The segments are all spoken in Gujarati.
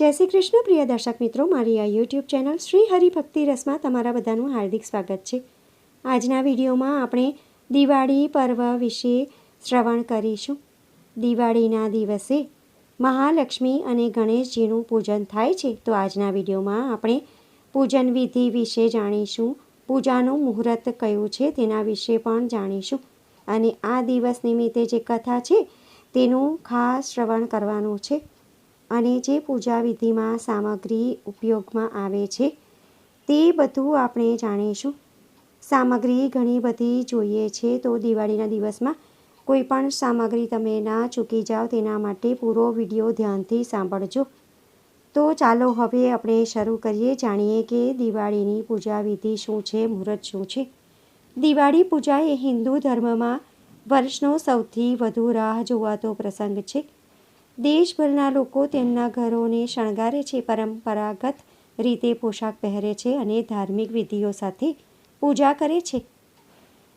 જય શ્રી કૃષ્ણ, પ્રિય દર્શક મિત્રો. મારી આ યુટ્યુબ ચેનલ શ્રી હરિભક્તિ રસમાં તમારા બધાનું હાર્દિક સ્વાગત છે. આજના વિડીયોમાં આપણે દિવાળી પર્વ વિશે શ્રવણ કરીશું. દિવાળીના દિવસે મહાલક્ષ્મી અને ગણેશજીનું પૂજન થાય છે. તો આજના વિડીયોમાં આપણે પૂજન વિધિ વિશે જાણીશું. પૂજાનું મુહૂર્ત કયું છે તેના વિશે પણ જાણીશું. અને આ દિવસ નિમિત્તે જે કથા છે તેનું ખાસ શ્રવણ કરવાનું છે. અને જે પૂજા વિધિમાં સામગ્રી ઉપયોગમાં આવે છે, તે બધું આપણે જાણીશું. સામગ્રી ઘણી બધી જોઈએ છે તો દિવાળીના દિવસમાં કોઈ પણ સામગ્રી તમે ના ચૂકી જાઓ તેના માટે પૂરો વીડિયો ધ્યાનથી સાંભળજો. તો ચાલો હવે આપણે શરૂ કરીએ, જાણીએ કે દિવાળીની પૂજા વિધિ શું છે, મુહૂર્ત શું છે. દિવાળી પૂજા એ હિન્દુ ધર્મમાં વર્ષનો સૌથી વધુ રાહ જોવાતો પ્રસંગ છે. દેશભરના લોકો તેમના ઘરોને શણગારે છે, પરંપરાગત રીતે પોશાક પહેરે છે અને ધાર્મિક વિધિઓ સાથે પૂજા કરે છે.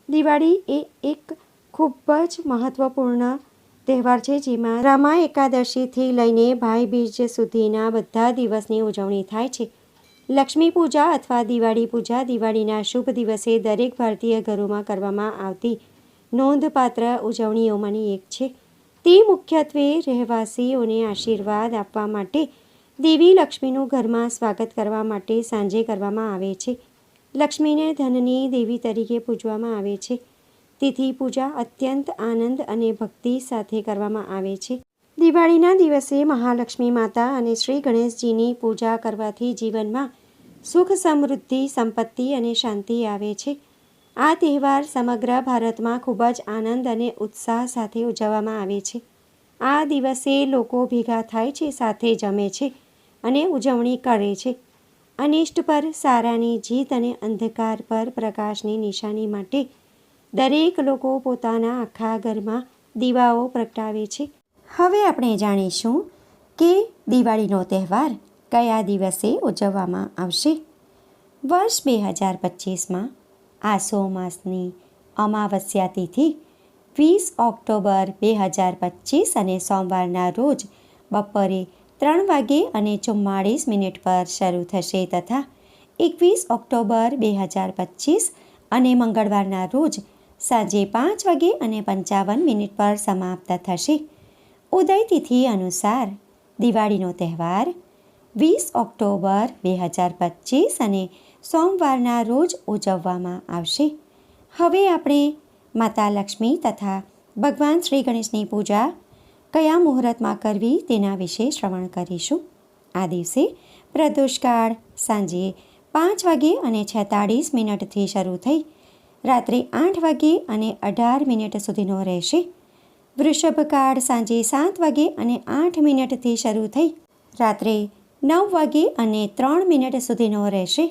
દિવાળી એ એક ખૂબ જ મહત્ત્વપૂર્ણ તહેવાર છે, જેમાં રામા એકાદશીથી લઈને ભાઈ બીજ સુધીના બધા દિવસની ઉજવણી થાય છે. લક્ષ્મી પૂજા અથવા દિવાળી પૂજા દિવાળીના શુભ દિવસે દરેક ભારતીય ઘરોમાં કરવામાં આવતી નોંધપાત્ર ઉજવણીઓમાંની એક છે. તે મુખ્યત્વે રહેવાસીઓને આશીર્વાદ આપવા માટે દેવી લક્ષ્મીનું ઘરમાં સ્વાગત કરવા માટે સાંજે કરવામાં આવે છે. લક્ષ્મીને ધનની દેવી તરીકે પૂજવામાં આવે છે. તેથી પૂજા અત્યંત આનંદ અને ભક્તિ સાથે કરવામાં આવે છે. દિવાળીના દિવસે મહાલક્ષ્મી માતા અને શ્રી ગણેશજીની પૂજા કરવાથી જીવનમાં સુખ સમૃદ્ધિ, સંપત્તિ અને શાંતિ આવે છે. આ તહેવાર સમગ્ર ભારતમાં ખૂબ જ આનંદ અને ઉત્સાહ સાથે ઉજવવામાં આવે છે. આ દિવસે લોકો ભેગા થાય છે, સાથે જમે છે અને ઉજવણી કરે છે. અનિષ્ટ પર સારાની જીત અને અંધકાર પર પ્રકાશની નિશાની માટે દરેક લોકો પોતાના આખા ઘરમાં દીવાઓ પ્રગટાવે છે. હવે આપણે જાણીશું કે દિવાળીનો તહેવાર કયા દિવસે ઉજવવામાં આવશે. વર્ષ બે હજાર પચીસમાં આસો માસની અમાવસ્યા તિથિ વીસ ઓક્ટોબર બે હજાર પચીસ અને સોમવારના રોજ બપોરે ત્રણ વાગે અને ચુમ્માળીસ મિનિટ પર શરૂ થશે તથા એકવીસ ઓક્ટોબર બે હજાર પચીસ અને મંગળવારના રોજ સાંજે પાંચ વાગે અને પંચાવન મિનિટ પર સમાપ્ત થશે. ઉદય તિથિ અનુસાર દિવાળીનો તહેવાર વીસ ઓક્ટોબર બે હજાર પચીસ અને સોમવારના રોજ ઉજવવામાં આવશે. હવે આપણે માતા લક્ષ્મી તથા ભગવાન શ્રી ગણેશની પૂજા કયા મુહૂર્તમાં કરવી તેના વિશે શ્રવણ કરીશું. આ દિવસે પ્રદોષકાળ સાંજે પાંચ વાગે અને છેતાળીસ મિનિટથી શરૂ થઈ, રાત્રે આઠ વાગે અને અઢાર મિનિટ સુધીનો રહેશે. વૃષભકાળ સાંજે સાત વાગે અને આઠ મિનિટથી શરૂ થઈ, રાત્રે નવ વાગે અને ત્રણ મિનિટ સુધીનો રહેશે.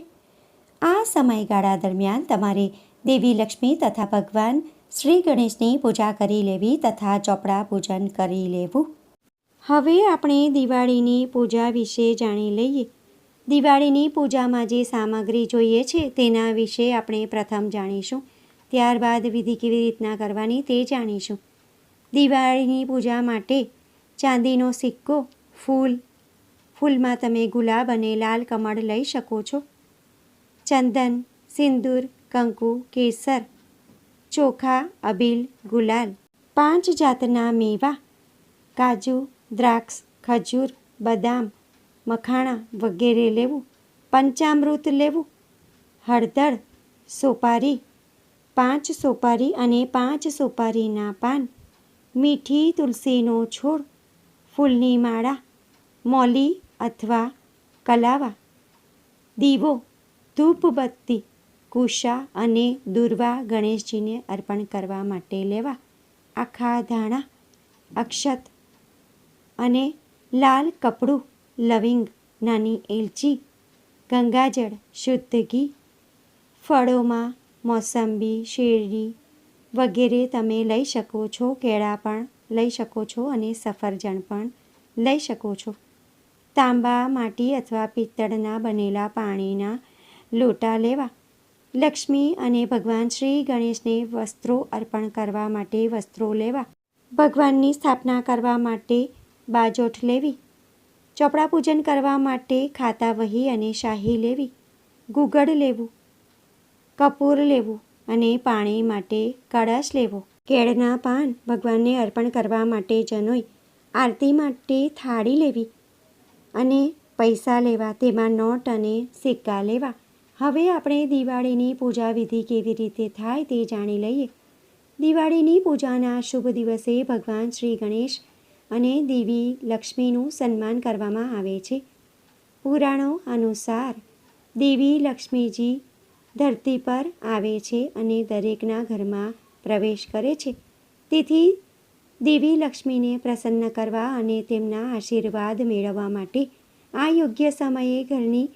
આ સમયગાળા દરમિયાન તમારે દેવી લક્ષ્મી તથા ભગવાન શ્રી ગણેશની પૂજા કરી લેવી તથા ચોપડા પૂજન કરી લેવું. હવે આપણે દિવાળીની પૂજા વિશે જાણી લઈએ. દિવાળીની પૂજામાં જે સામગ્રી જોઈએ છે તેના વિશે આપણે પ્રથમ જાણીશું. ત્યારબાદ વિધિ કેવી રીતના કરવાની તે જાણીશું. દિવાળીની પૂજા માટે ચાંદીનો સિક્કો, ફૂલ, ફૂલમાં તમે ગુલાબ અને લાલ કમળ લઈ શકો છો. ચંદન સિંદૂર કંકુ કેસર ચોખા અબીલ ગુલાલ પાંચ જાતના મેવા કાજુ દ્રાક્ષ ખજૂર બદામ મખાણા વગેરે લેવું પંચામૃત લેવું હળદર સોપારી પાંચ સોપારી અને પાંચ સોપારીના પાન મીઠી તુલસીનો છોડ ફૂલની માળા મોલી અથવા કલાવા દીવો ધૂપબત્તી, કુશા અને દુર્વા ગણેશજીને અર્પણ કરવા માટે લેવા આખા ધાણા, અક્ષત અને લાલ કપડું, લવિંગ, નાની એલચી, ગંગાજળ, શુદ્ધ ઘી, ફળોમાં મોસંબી, શેરડી વગેરે તમે લઈ શકો છો, કેળા પણ લઈ શકો છો અને સફરજન પણ લઈ શકો છો. તાંબા, માટી અથવા પિત્તળના બનેલા પાણીના લોટા લેવા. લક્ષ્મી અને ભગવાન શ્રી ગણેશને વસ્ત્રો અર્પણ કરવા માટે વસ્ત્રો લેવા. ભગવાનની સ્થાપના કરવા માટે બાજોઠ લેવી. ચોપડા પૂજન કરવા માટે ખાતા વહી અને શાહી લેવી. ગુગળ લેવું. કપૂર લેવું અને પાણી માટે કળશ લેવો. કેળના પાન ભગવાનને અર્પણ કરવા માટે જનોઈ. આરતી માટે થાળી લેવી અને પૈસા લેવા. તેમાં નોટ અને સિક્કા લેવા. હવે આપણે દિવાળીની પૂજા વિધિ કેવી રીતે થાય તે જાણી લઈએ. દિવાળીની પૂજાના શુભ દિવસે ભગવાન શ્રી ગણેશ અને દેવી લક્ષ્મીનું સન્માન કરવામાં આવે છે. પુરાણો અનુસાર દેવી લક્ષ્મીજી ધરતી પર આવે છે અને દરેકના ઘરમાં પ્રવેશ કરે છે. તેથી દેવી લક્ષ્મીને પ્રસન્ન કરવા અને તેમના આશીર્વાદ મેળવવા માટે આ યોગ્ય સમયે ઘરની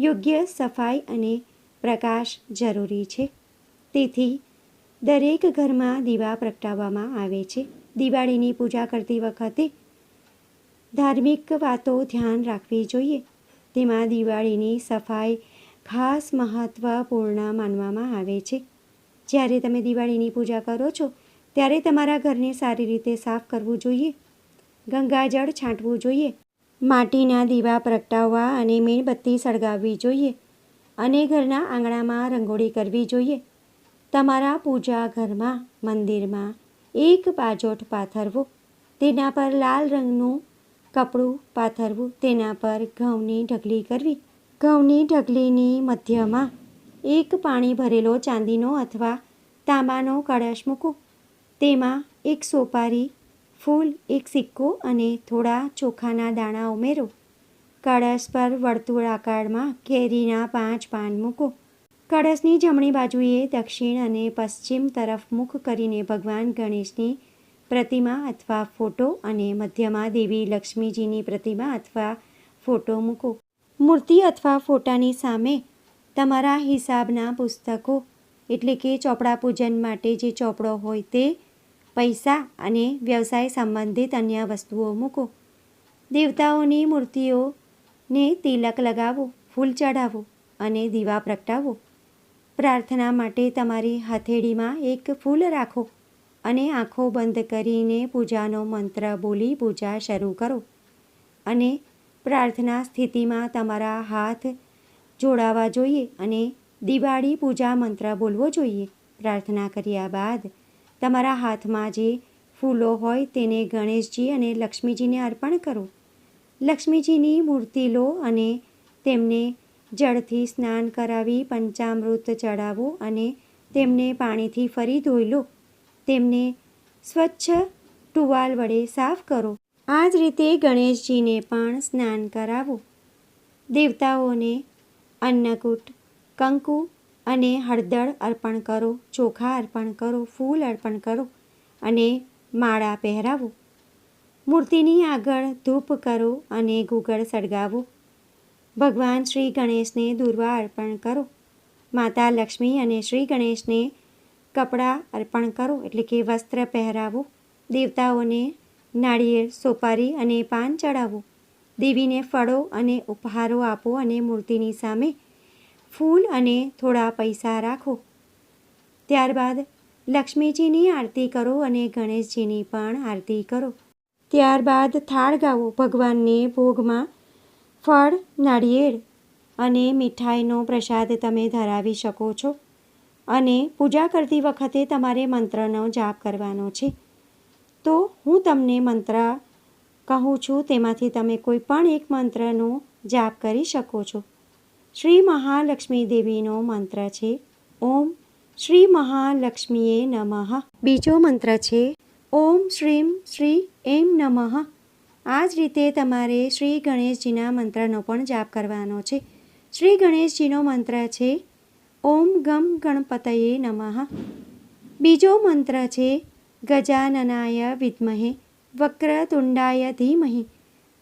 યોગ્ય સફાઈ અને પ્રકાશ જરૂરી છે. તેથી, દરેક ઘરમાં દીવા પ્રગટાવવામાં આવે છે. દિવાળીની પૂજા કરતી વખતે ધાર્મિક વાતો ધ્યાન રાખવી જોઈએ. તેમાં દિવાળીની સફાઈ ખાસ મહત્ત્વપૂર્ણ માનવામાં આવે છે. જ્યારે તમે દિવાળીની પૂજા કરો છો, ત્યારે તમારા ઘરને સારી રીતે સાફ કરવું જોઈએ. ગંગાજળ છાંટવું જોઈએ. માટીના દીવા પ્રગટાવવા અને મીણબત્તી સળગાવવી જોઈએ અને ઘરના આંગણામાં રંગોળી કરવી જોઈએ. તમારા પૂજા ઘરમાં, મંદિરમાં એક પાજોઠ પાથરવો, તેના પર લાલ રંગનું કપડું પાથરવું, તેના પર ઘઉંની ઢગલી કરવી. ઘઉંની ઢગલીની મધ્યમાં એક પાણી ભરેલો ચાંદીનો અથવા તાંબાનો કળશ મૂકો તેમાં એક સોપારી ફૂલ એક સિક્કો અને થોડા ચોખાના દાણા ઉમેરો. કળશ પર વર્તુળ આકારમાં કેરીના પાંચ પાન મૂકો. કળશની જમણી બાજુએ દક્ષિણ અને પશ્ચિમ તરફ મુખ કરીને ભગવાન ગણેશની પ્રતિમા અથવા ફોટો અને મધ્યમાં દેવી લક્ષ્મીજીની પ્રતિમા અથવા ફોટો મૂકો. મૂર્તિ અથવા ફોટાની સામે તમારા હિસાબના પુસ્તકો, એટલે કે ચોપડા પૂજન માટે જે ચોપડો હોય તે પૈસા અને વ્યવસાય સંબંધિત અન્ય વસ્તુઓ મૂકો. દેવતાઓની મૂર્તિઓને તિલક લગાવો, ફૂલ ચઢાવો અને દીવા પ્રગટાવો. પ્રાર્થના માટે તમારી હથેળીમાં એક ફૂલ રાખો અને આંખો બંધ કરીને પૂજાનો મંત્ર બોલી પૂજા શરૂ કરો. અને પ્રાર્થના સ્થિતિમાં તમારા હાથ જોડાવા જોઈએ અને દિવાળી પૂજા મંત્ર બોલવો જોઈએ. પ્રાર્થના કર્યા બાદ તમારા હાથમાં જે ફૂલો હોય તેને ગણેશજી અને લક્ષ્મીજીને અર્પણ કરો. લક્ષ્મીજીની મૂર્તિ લો અને તેમને જળથી સ્નાન કરાવી પંચામૃત ચડાવો અને તેમને પાણીથી ફરી ધોઈ લો. તેમને સ્વચ્છ ટુવાલ વડે સાફ કરો. આ જ રીતે ગણેશજીને પણ સ્નાન કરાવો. દેવતાઓને અન્નકૂટ, કંકુ અને હળદર અર્પણ કરો, ચોખા અર્પણ કરો, ફૂલ અર્પણ કરો અને માળા પહેરાવો. મૂર્તિની આગળ ધૂપ કરો અને ગુગળ સળગાવો. ભગવાન શ્રી ગણેશને દુર્વા અર્પણ કરો. માતા લક્ષ્મી અને શ્રી ગણેશને કપડાં અર્પણ કરો, એટલે કે વસ્ત્ર પહેરાવો. દેવતાઓને નાળિયેર, સોપારી અને પાન ચડાવો દેવીને ફળો અને ઉપહારો આપો અને મૂર્તિની સામે ફૂલ અને થોડા પૈસા રાખો. ત્યારબાદ લક્ષ્મીજીની આરતી કરો અને ગણેશજીની પણ આરતી કરો. ત્યારબાદ થાળ ગાવો ભગવાનને ભોગમાં. ફળ, નાળિયેર અને મીઠાઈનો પ્રસાદ તમે ધરાવી શકો છો. અને પૂજા કરતી વખતે તમારે મંત્રનો જાપ કરવાનો છે. તો હું તમને મંત્ર કહું છું, તેમાંથી તમે કોઈ પણ એક મંત્રનો જાપ કરી શકો છો. શ્રી મહાલક્ષ્મી દેવીનો મંત્ર છે. ઓમ શ્રી મહાલક્ષ્મીએ નમઃ. બીજો મંત્ર છે. ઓમ શ્રીમ શ્રી એમ નમઃ. આ જ રીતે તમારે શ્રી ગણેશજીના મંત્રનો પણ જાપ કરવાનો છે. શ્રી ગણેશજીનો મંત્ર છે. ઓમ ગમ ગણપતયે નમઃ. બીજો મંત્ર છે. ગજાનનાય વિદ્મહે વક્રતુંડાય ધીમહિ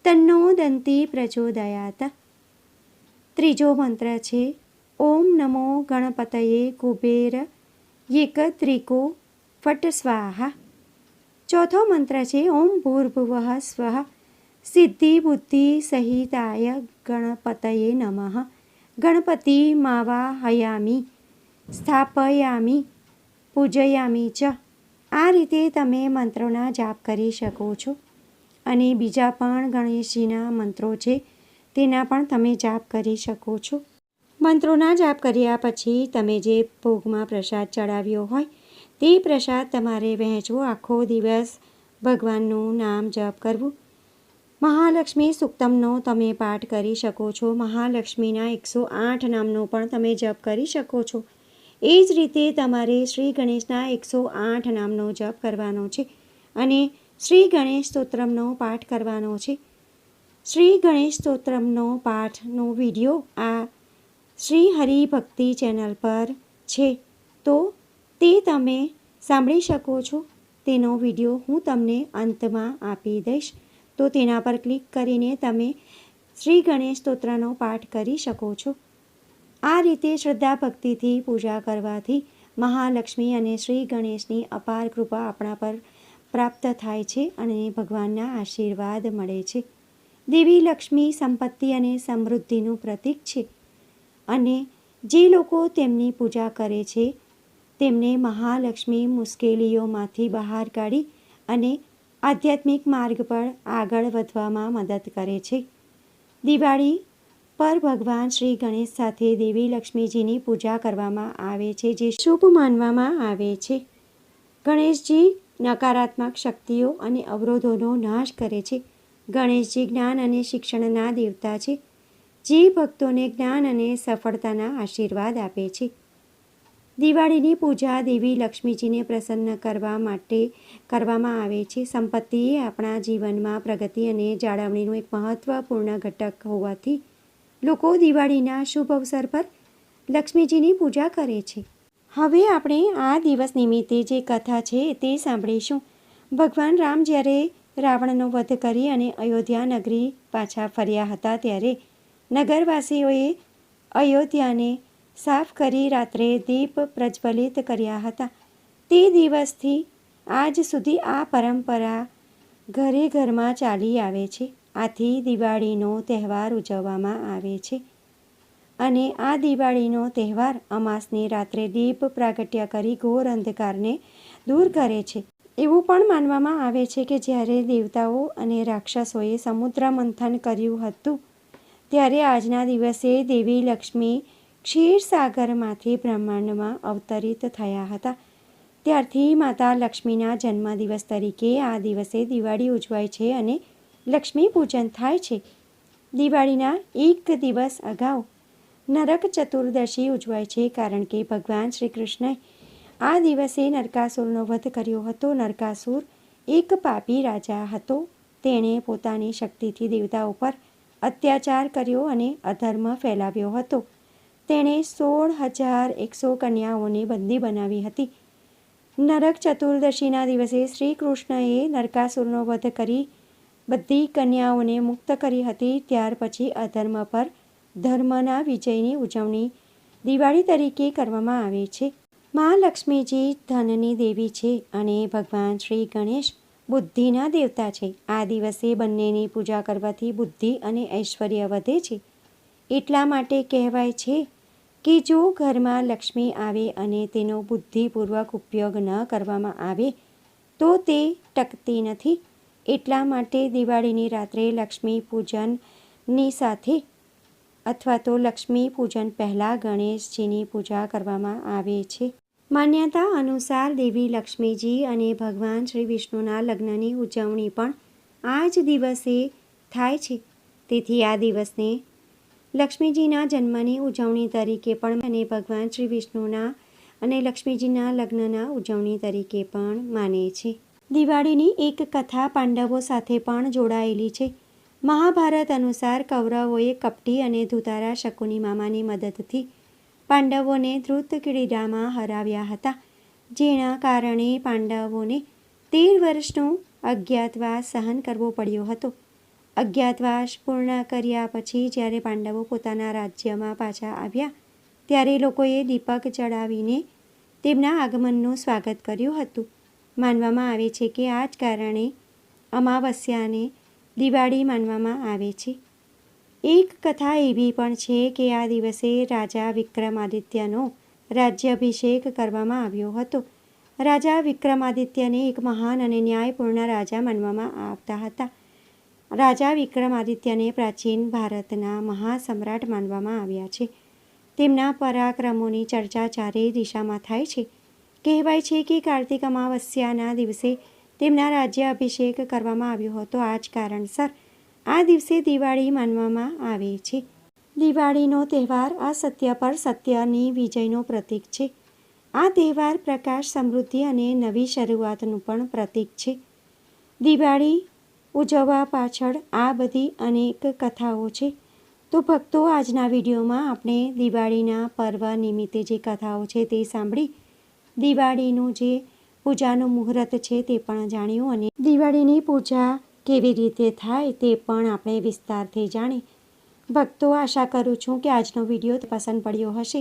તન્નો દંતી પ્રચોદયાત. ત્રીજો મંત્ર છે, ઓમ નમો ગણપતયે કુબેર એકત્રિકો ફટ સ્વાહા. ચોથો મંત્ર છે, ઓમ ભૂર્ભુવઃ સ્વ, સિદ્ધિ બુદ્ધિ સહિતાય ગણપતયે નમઃ. ગણપતિ માવા હયામી, સ્થાપયામી, પૂજયામી ચ. આ રીતે તમે મંત્રોના જાપ કરી શકો છો. અને બીજા પણ ગણેશજીના મંત્રો છે તેના પણ તમે જાપ કરી શકો છો. મંત્રોના જાપ કર્યા પછી તમે જે ભોગમાં પ્રસાદ ચડાવ્યો હોય, તે પ્રસાદ તમારે વહેંચવો. આખો દિવસ ભગવાનનું નામ જપ કરવું. મહાલક્ષ્મી સુક્તમનો તમે પાઠ કરી શકો છો. મહાલક્ષ્મીના એકસો આઠ નામનો પણ તમે જપ કરી શકો છો. એ જ રીતે તમારે શ્રી ગણેશના એકસો આઠ નામનો જપ કરવાનો છે અને શ્રી ગણેશ સ્તોત્રમનો પાઠ કરવાનો છે. શ્રી ગણેશ સ્તોત્રમનો પાઠનો વીડિયો આ શ્રી હરિભક્તિ ચેનલ પર છે. તો તે તમે સાંભળી શકો છો. તેનો વીડિયો હું તમને અંતમાં આપી દઈશ. તો તેના પર ક્લિક કરીને તમે શ્રી ગણેશ સ્તોત્રનો પાઠ કરી શકો છો. આ રીતે શ્રદ્ધા ભક્તિથી પૂજા કરવાથી મહાલક્ષ્મી અને શ્રી ગણેશની અપાર કૃપા આપણા પર પ્રાપ્ત થાય છે અને ભગવાનના આશીર્વાદ મળે છે. દેવી લક્ષ્મી સંપત્તિ અને સમૃદ્ધિનું પ્રતીક છે. અને જે લોકો તેમની પૂજા કરે છે, તેમને મહાલક્ષ્મી મુશ્કેલીઓમાંથી બહાર કાઢી અને આધ્યાત્મિક માર્ગ પર આગળ વધવામાં મદદ કરે છે. દિવાળી પર ભગવાન શ્રી ગણેશ સાથે દેવી લક્ષ્મીજીની પૂજા કરવામાં આવે છે, જે શુભ માનવામાં આવે છે. ગણેશજી નકારાત્મક શક્તિઓ અને અવરોધોનો નાશ કરે છે. ગણેશજી જ્ઞાન અને શિક્ષણના દેવતા છે. જે ભક્તોને જ્ઞાન અને સફળતાના આશીર્વાદ આપે છે. દિવાળીની પૂજા દેવી લક્ષ્મીજીને પ્રસન્ન કરવા માટે કરવામાં આવે છે. સંપત્તિ આપણા જીવનમાં પ્રગતિ અને જાળવણીનું એક મહત્વપૂર્ણ ઘટક હોવાથી લોકો દિવાળીના શુભ અવસર પર લક્ષ્મીજીની પૂજા કરે છે. હવે આપણે આ દિવસ નિમિત્તે જે કથા છે તે સાંભળીશું. ભગવાન રામ જ્યારે રાવણનો વધ કરી અને અયોધ્યા નગરી પાછા ફર્યા હતા ત્યારે નગરવાસીઓએ અયોધ્યાને સાફ કરી રાત્રે દીપ પ્રજ્વલિત કર્યા હતા. તે દિવસથી આજ સુધી આ પરંપરા ઘરે ઘરમાં ચાલી આવે છે. આથી દિવાળીનો તહેવાર ઉજવવામાં આવે છે અને આ દિવાળીનો તહેવાર અમાસની રાત્રે દીપ પ્રાગટ્ય કરી ઘોર અંધકારને દૂર કરે છે. એવું પણ માનવામાં આવે છે કે જ્યારે દેવતાઓ અને રાક્ષસોએ સમુદ્ર મંથન કર્યું હતું, ત્યારે આજના દિવસે દેવી લક્ષ્મી ક્ષીરસાગરમાંથી બ્રહ્માંડમાં અવતરિત થયા હતા. ત્યારથી માતા લક્ષ્મીના જન્મદિવસ તરીકે આ દિવસે દિવાળી ઉજવાય છે અને લક્ષ્મી પૂજન થાય છે. દિવાળીના એક દિવસ અગાઉ નરક ચતુર્દશી ઉજવાય છે કારણ કે ભગવાન શ્રી કૃષ્ણએ આ દિવસે નરકાસુરનો વધ કર્યો હતો. નરકાસુર એક પાપી રાજા હતો. તેણે પોતાની શક્તિથી દેવતાઓ પર અત્યાચાર કર્યો અને અધર્મ ફેલાવ્યો હતો. તેણે સોળ હજાર એકસો કન્યાઓને બંદી બનાવી હતી. નરક ચતુર્દશીના દિવસે શ્રી કૃષ્ણએ નરકાસુરનો વધ કરી બધી કન્યાઓને મુક્ત કરી હતી. ત્યાર પછી અધર્મ પર ધર્મના વિજયની ઉજવણી દિવાળી તરીકે કરવામાં આવે છે. મહાલક્ષ્મીજી ધનની દેવી છે અને ભગવાન શ્રી ગણેશ બુદ્ધિના દેવતા છે. આ દિવસે બંનેની પૂજા કરવાથી બુદ્ધિ અને ઐશ્વર્ય વધે છે. એટલા માટે કહેવાય છે કે જો ઘરમાં લક્ષ્મી આવે અને તેનો બુદ્ધિપૂર્વક ઉપયોગ ન કરવામાં આવે, તો તે ટકતી નથી. એટલા માટે દિવાળીની રાત્રે લક્ષ્મી પૂજનની સાથે અથવા તો લક્ષ્મી પૂજન પહેલાં ગણેશજીની પૂજા કરવામાં આવે છે. માન્યતા અનુસાર દેવી લક્ષ્મીજી અને ભગવાન શ્રી વિષ્ણુના લગ્નની ઉજવણી પણ આ જ દિવસે થાય છે. તેથી આ દિવસને લક્ષ્મીજીના જન્મની ઉજવણી તરીકે પણ અને ભગવાન શ્રી વિષ્ણુના અને લક્ષ્મીજીના લગ્નના ઉજવણી તરીકે પણ માને છે. દિવાળીની એક કથા પાંડવો સાથે પણ જોડાયેલી છે. મહાભારત અનુસાર કૌરવોએ કપટી અને ધુતારા શકુની મામાની મદદથી પાંડવોને ધ્રુત ક્રીડામાં હરાવ્યા હતા, જેના કારણે પાંડવોને તેર વર્ષનો અજ્ઞાતવાસ સહન કરવો પડ્યો હતો. અજ્ઞાતવાસ પૂર્ણ કર્યા પછી જ્યારે પાંડવો પોતાના રાજ્યમાં પાછા આવ્યા, ત્યારે લોકોએ દીપક ચડાવીને તેમના આગમનનું સ્વાગત કર્યું હતું. માનવામાં આવે છે કે આ જ કારણે અમાવસ્યાને દિવાળી માનવામાં આવે છે. એક કથા એવી પણ છે કે આ દિવસે રાજા વિક્રમાદિત્યનો રાજ્યાભિષેક કરવામાં આવ્યો હતો. રાજા વિક્રમાદિત્યને એક મહાન અને ન્યાયપૂર્ણ રાજા માનવામાં આવતા હતા. રાજા વિક્રમાદિત્યને પ્રાચીન ભારતના મહાસમ્રાટ માનવામાં આવ્યા છે. તેમના પરાક્રમોની ચર્ચા ચારેય દિશામાં થાય છે. કહેવાય છે કે કાર્તિક અમાવસ્યાના દિવસે તેમના રાજ્ય અભિષેક કરવામાં આવ્યો હતો. આ જ કારણસર આ દિવસે દિવાળી માનવામાં આવે છે. દિવાળીનો તહેવાર અસત્ય પર સત્યની વિજયનો પ્રતીક છે. આ તહેવાર પ્રકાશ, સમૃદ્ધિ અને નવી શરૂઆતનું પણ પ્રતીક છે. દિવાળી ઉજવવા પાછળ આ બધી અનેક કથાઓ છે. તો ભક્તો, આજના વિડીયોમાં આપણે દિવાળીના પર્વ નિમિત્તે જે કથાઓ છે તે સાંભળી. દિવાળીનું જે પૂજાનું મુહૂર્ત છે તે પણ જાણ્યું અને દિવાળીની પૂજા કેવી રીતે થાય તે પણ આપણે વિસ્તારથી જાણી. ભક્તો, આશા કરું છું કે આજનો વીડિયો પસંદ પડ્યો હશે.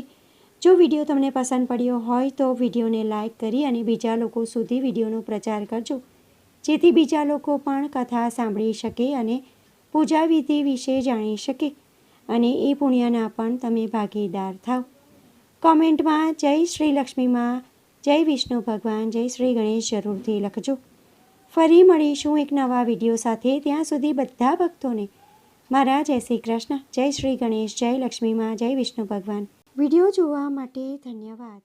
જો વીડિયો તમને પસંદ પડ્યો હોય તો વિડીયોને લાઇક કરી અને બીજા લોકો સુધી વિડીયોનો પ્રચાર કરજો. જેથી બીજા લોકો પણ કથા સાંભળી શકે અને પૂજા વિધિ વિશે જાણી શકે અને એ પુણ્યના પણ તમે ભાગીદાર થાવ. કોમેન્ટમાં જય શ્રી લક્ષ્મીમાં જય વિષ્ણુ ભગવાન, જય શ્રી ગણેશ જરૂરથી લખજો. ફરી મળીશું એક નવા વીડિયો સાથે. ત્યાં સુધી બધા ભક્તોને મારા જય શ્રી કૃષ્ણ, જય શ્રી ગણેશ, જય લક્ષ્મીમાં જય વિષ્ણુ ભગવાન. વીડિયો જોવા માટે ધન્યવાદ.